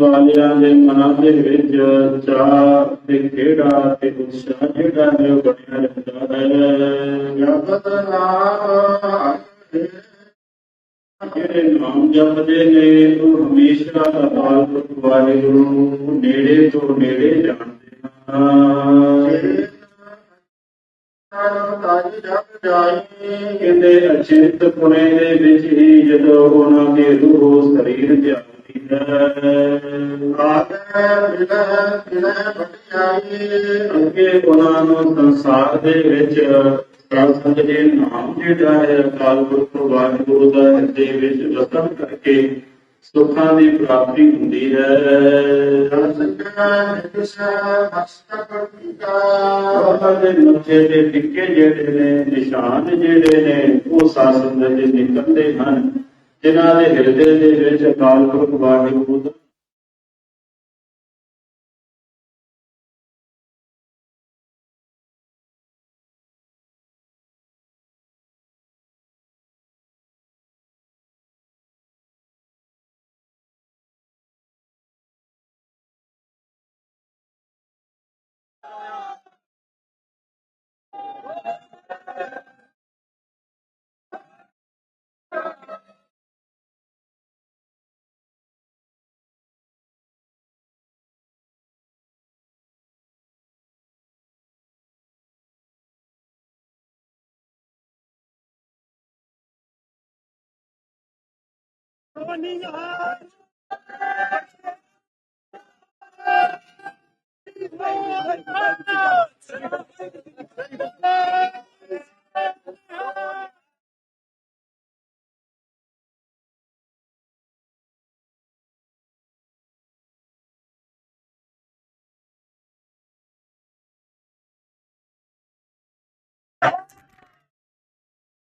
ਵਾਲਿਆਂ ਦੇ ਮਨਾਂ ਦੇ ਵਿੱਚ ਚਾਹ ਤੇ ਖੇੜਾ ਤੇ ਉਤਸ਼ਾਹ ਜਿਹੜਾ ਹੈ ਉਹ ਬਣਿਆ ਰਹਿੰਦਾ ਹੈ। ਜਪਤ ਨਾਮ ਜਿਹੜੇ ਨਾਮ ਜਪਦੇ ਨੇ, ਉਹ ਹਮੇਸ਼ਾ ਅਕਾਲ ਪੁਰਖ ਵਾਹਿਗੁਰੂ ਨੇੜੇ ਤੋਂ ਨੇੜੇ ਜਾਣਦੇ ਹਨ। ਕਹਿੰਦੇ ਅਚਿੰਤ ਪੁਣੇ ਦੇ ਵਿੱਚ ਹੀ ਜਦੋਂ ਉਹਨਾਂ ਦੀ ਰੂਹ ਸਰੀਰ ਜਾਗਦੀ ਹੈ। ਬਟਿਆਈ ਅੱਗੇ ਉਹਨਾਂ ਨੂੰ ਸੰਸਾਰ ਦੇ ਵਿੱਚ ਪ੍ਰਸੰਗ ਦੇ ਨਾਮ ਜਿਹੜਾ ਹੈ ਅਕਾਲ ਪੁਰਖ ਵਾਹਿਗੁਰੂ ਦਾ ਹਿਰਦੇ ਵਿੱਚ ਰਤਨ ਕਰਕੇ ਸੁੱਖਾਂ ਦੀ ਪ੍ਰਾਪਤੀ ਹੁੰਦੀ ਹੈ। ਸੰਗਾਂ ਨਿਕਸਾ ਉਹਨਾਂ ਦੇ ਮੱਥੇ ਦੇ ਟਿੱਕੇ ਜਿਹੜੇ ਨੇ, ਨਿਸ਼ਾਨ ਜਿਹੜੇ ਨੇ, ਉਹ ਸਾਸਨ ਦੇ ਨਿਕਲਦੇ ਹਨ, ਜਿਨ੍ਹਾਂ ਦੇ ਹਿਰਦੇ ਦੇ ਵਿੱਚ Akal Purakh Waheguru Morning, I rise, morning, I rise.